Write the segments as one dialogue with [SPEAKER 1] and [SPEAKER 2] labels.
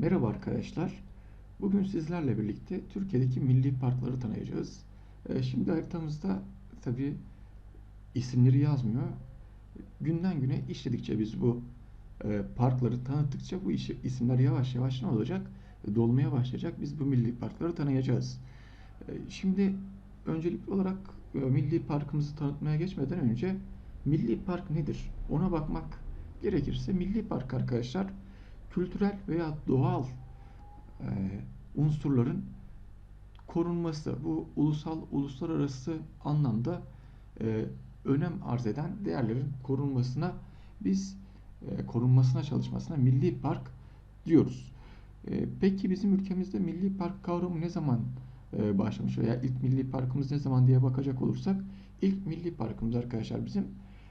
[SPEAKER 1] Merhaba arkadaşlar. Bugün sizlerle birlikte Türkiye'deki milli parkları tanıyacağız. Ee, Şimdi haritamızda tabii isimleri yazmıyor. Günden güne işledikçe biz bu e, parkları tanıttıkça bu isimler yavaş yavaş ne olacak? Dolmaya başlayacak. Biz bu milli parkları tanıyacağız. Ee, Şimdi öncelikli olarak e, milli parkımızı tanıtmaya geçmeden önce milli park nedir? Ona bakmak gerekirse milli park arkadaşlar kültürel veya doğal e, unsurların korunması, bu ulusal, uluslararası anlamda e, önem arz eden değerlerin korunmasına biz e, korunmasına çalışmasına milli park diyoruz. E, peki bizim ülkemizde milli park kavramı ne zaman e, başlamış veya ilk milli parkımız ne zaman diye bakacak olursak ilk milli parkımız arkadaşlar bizim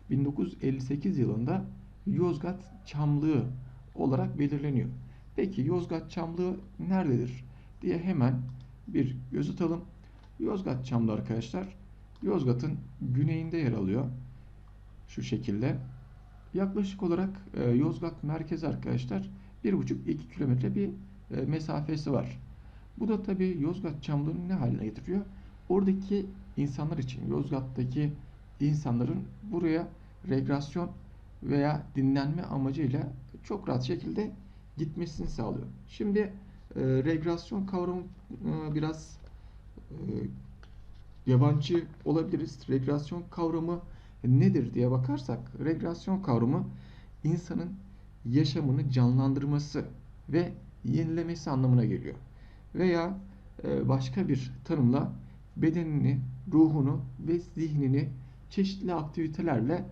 [SPEAKER 1] 1958 yılında Yozgat Çamlığı olarak belirleniyor. Peki Yozgat Çamlığı nerededir diye hemen bir göz atalım. Yozgat Çamlığı arkadaşlar Yozgat'ın güneyinde yer alıyor. Şu şekilde. Yaklaşık olarak e, Yozgat merkezi arkadaşlar 1,5-2 kilometre bir e, mesafesi var. Bu da tabii Yozgat Çamlığı'nı ne haline getiriyor? Oradaki insanlar için, Yozgat'taki insanların buraya rekreasyon veya dinlenme amacıyla çok rahat şekilde gitmesini sağlıyor. Şimdi e, regresyon kavramı e, biraz e, yabancı olabiliriz. Regresyon kavramı nedir diye bakarsak, regresyon kavramı insanın yaşamını canlandırması ve yenilemesi anlamına geliyor. Veya e, başka bir tanımla bedenini, ruhunu ve zihnini çeşitli aktivitelerle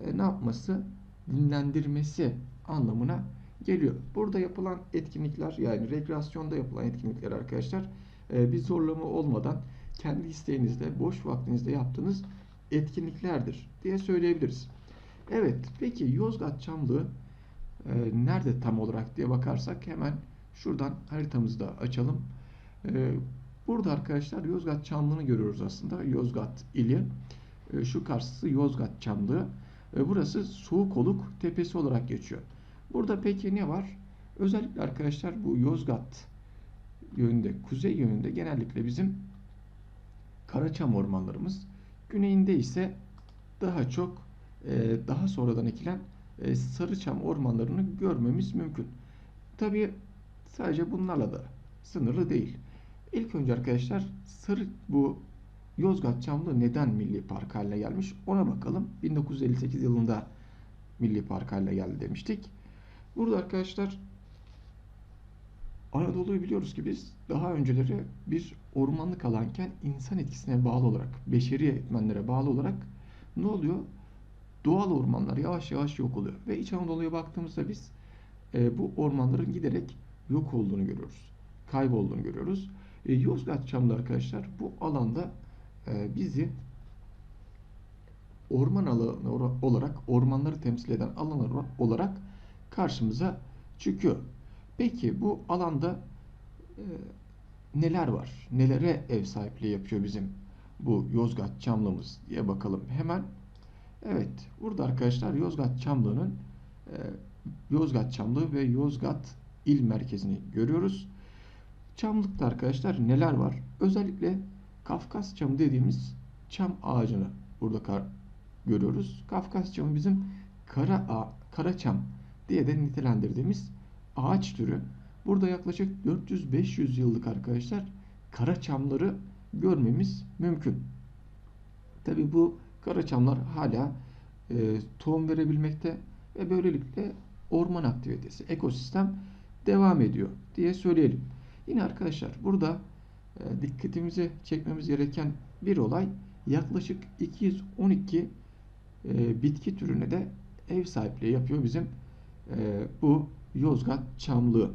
[SPEAKER 1] e, ne yapması? Dinlendirmesi anlamına geliyor. Burada yapılan etkinlikler yani rekreasyonda yapılan etkinlikler arkadaşlar e, bir zorlama olmadan kendi isteğinizde, boş vaktinizde yaptığınız etkinliklerdir diye söyleyebiliriz. Evet, peki Yozgat Çamlığı e, nerede tam olarak diye bakarsak hemen şuradan haritamızı da açalım. E, burada arkadaşlar Yozgat Çamlığı'nı görüyoruz aslında. Yozgat ili. Şu karşısı Yozgat Çamlığı. E, burası Soğukoluk Tepesi olarak geçiyor. Burada peki ne var? Özellikle arkadaşlar bu Yozgat yönünde, kuzey yönünde genellikle bizim Karaçam ormanlarımız. Güneyinde ise daha çok e, daha sonradan ekilen e, Sarıçam ormanlarını görmemiz mümkün. Tabii sadece bunlarla da sınırlı değil. İlk önce arkadaşlar Sarı bu Yozgat Çamlı neden milli park haline gelmiş ona bakalım. 1958 yılında milli park haline geldi demiştik. Burada arkadaşlar Anadolu'yu biliyoruz ki biz daha önceleri bir ormanlık alanken insan etkisine bağlı olarak, beşeri etmenlere bağlı olarak ne oluyor? Doğal ormanlar yavaş yavaş yok oluyor. Ve İç Anadolu'ya baktığımızda biz e, bu ormanların giderek yok olduğunu görüyoruz. Kaybolduğunu görüyoruz. E, Yozgat Çamlı arkadaşlar bu alanda e, bizi orman alanı olarak, ormanları temsil eden alan olarak karşımıza çıkıyor. Peki bu alanda e, neler var? Nelere ev sahipliği yapıyor bizim bu Yozgat Çamlığımız diye bakalım hemen. Evet, burada arkadaşlar Yozgat Çamlığı'nın e, Yozgat Çamlığı ve Yozgat il merkezini görüyoruz. Çamlıkta arkadaşlar neler var? Özellikle Kafkas çamı dediğimiz çam ağacını burada görüyoruz. Kafkas çamı bizim kara kara çam diye de nitelendirdiğimiz ağaç türü. Burada yaklaşık 400-500 yıllık arkadaşlar kara çamları görmemiz mümkün. Tabi bu kara çamlar hala e, tohum verebilmekte ve böylelikle orman aktivitesi, ekosistem devam ediyor diye söyleyelim. Yine arkadaşlar burada e, dikkatimizi çekmemiz gereken bir olay yaklaşık 212 e, bitki türüne de ev sahipliği yapıyor bizim bu Yozgat çamlığı.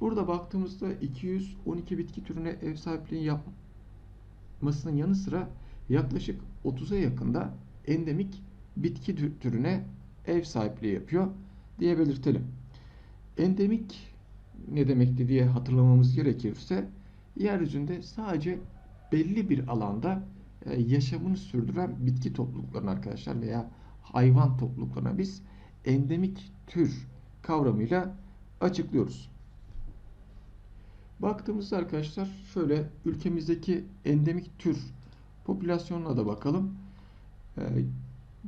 [SPEAKER 1] Burada baktığımızda 212 bitki türüne ev sahipliği yapmasının yanı sıra yaklaşık 30'a yakında endemik bitki türüne ev sahipliği yapıyor diye belirtelim. Endemik ne demekti diye hatırlamamız gerekirse yeryüzünde sadece belli bir alanda e, yaşamını sürdüren bitki topluluklarına arkadaşlar veya hayvan topluluklarına biz endemik tür kavramıyla açıklıyoruz. Baktığımızda arkadaşlar şöyle ülkemizdeki endemik tür popülasyonuna da bakalım. Ee,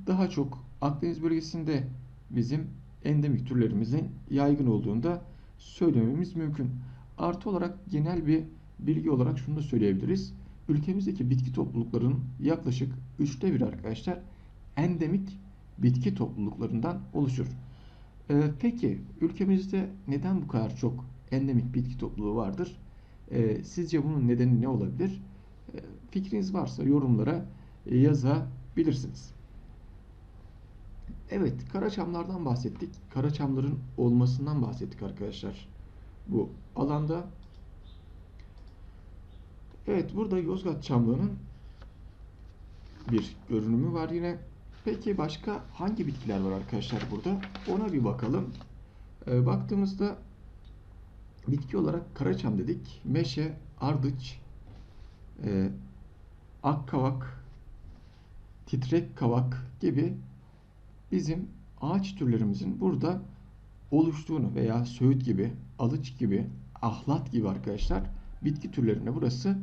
[SPEAKER 1] daha çok Akdeniz bölgesinde bizim endemik türlerimizin yaygın olduğunu da söylememiz mümkün. Artı olarak genel bir bilgi olarak şunu da söyleyebiliriz. Ülkemizdeki bitki topluluklarının yaklaşık üçte bir arkadaşlar endemik bitki topluluklarından oluşur. Ee, peki ülkemizde neden bu kadar çok endemik bitki topluluğu vardır? Ee, sizce bunun nedeni ne olabilir? Ee, fikriniz varsa yorumlara yazabilirsiniz. Evet, karaçamlardan bahsettik. Karaçamların olmasından bahsettik arkadaşlar. Bu alanda. Evet, burada Yozgat çamlığının bir görünümü var yine. Peki başka hangi bitkiler var arkadaşlar burada? Ona bir bakalım. Ee, baktığımızda bitki olarak karaçam dedik. Meşe, ardıç, e, akkavak, titrek kavak gibi bizim ağaç türlerimizin burada oluştuğunu veya söğüt gibi, alıç gibi, ahlat gibi arkadaşlar bitki türlerine burası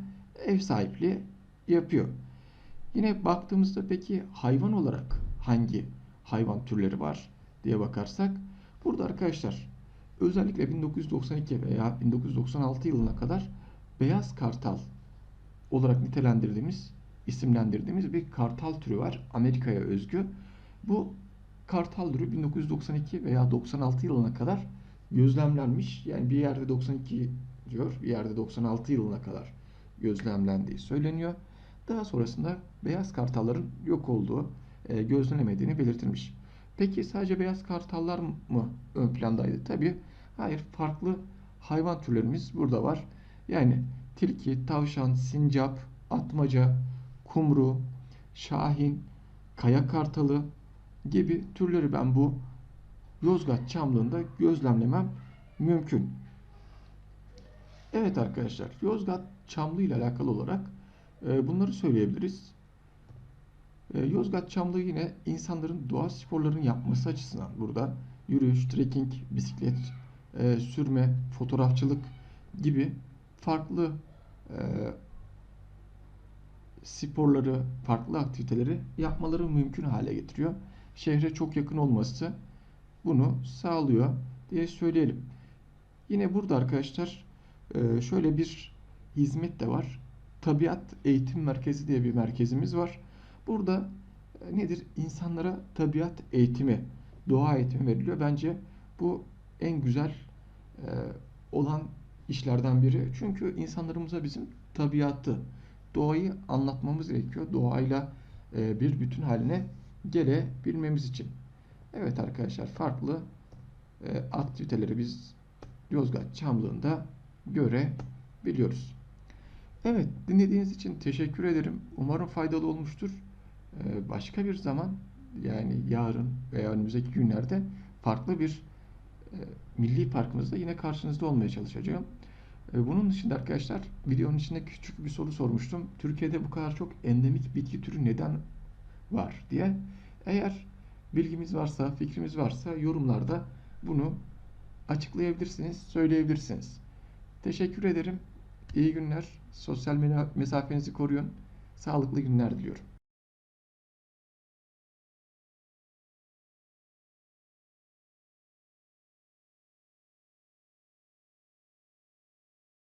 [SPEAKER 1] ev sahipliği yapıyor. Yine baktığımızda peki hayvan olarak hangi hayvan türleri var diye bakarsak burada arkadaşlar özellikle 1992 veya 1996 yılına kadar beyaz kartal olarak nitelendirdiğimiz, isimlendirdiğimiz bir kartal türü var. Amerika'ya özgü. Bu kartal türü 1992 veya 96 yılına kadar gözlemlenmiş. Yani bir yerde 92 diyor, bir yerde 96 yılına kadar gözlemlendiği söyleniyor. Daha sonrasında beyaz kartalların yok olduğu, e, gözlenemediğini belirtilmiş. Peki sadece beyaz kartallar mı ön plandaydı? Tabii hayır farklı hayvan türlerimiz burada var. Yani tilki, tavşan, sincap, atmaca, kumru, şahin, kaya kartalı gibi türleri ben bu Yozgat çamlığında gözlemlemem mümkün. Evet arkadaşlar Yozgat çamlığı ile alakalı olarak bunları söyleyebiliriz. E, Yozgat çamlığı yine insanların doğa sporlarını yapması açısından burada yürüyüş, trekking, bisiklet, e, sürme, fotoğrafçılık gibi farklı e, sporları, farklı aktiviteleri yapmaları mümkün hale getiriyor. Şehre çok yakın olması bunu sağlıyor diye söyleyelim. Yine burada arkadaşlar e, şöyle bir hizmet de var. Tabiat Eğitim Merkezi diye bir merkezimiz var. Burada e, nedir? İnsanlara tabiat eğitimi, doğa eğitimi veriliyor. Bence bu en güzel e, olan işlerden biri. Çünkü insanlarımıza bizim tabiatı, doğayı anlatmamız gerekiyor. Doğayla e, bir bütün haline gelebilmemiz için. Evet arkadaşlar farklı e, aktiviteleri biz Yozgat Çamlığı'nda görebiliyoruz. Evet dinlediğiniz için teşekkür ederim. Umarım faydalı olmuştur. E, başka bir zaman yani yarın veya önümüzdeki günlerde farklı bir e, milli parkımızda yine karşınızda olmaya çalışacağım. E, bunun dışında arkadaşlar videonun içinde küçük bir soru sormuştum. Türkiye'de bu kadar çok endemik bitki türü neden var diye. Eğer bilgimiz varsa, fikrimiz varsa yorumlarda bunu açıklayabilirsiniz, söyleyebilirsiniz. Teşekkür ederim. İyi günler. Sosyal mesafenizi koruyun. Sağlıklı günler diliyorum.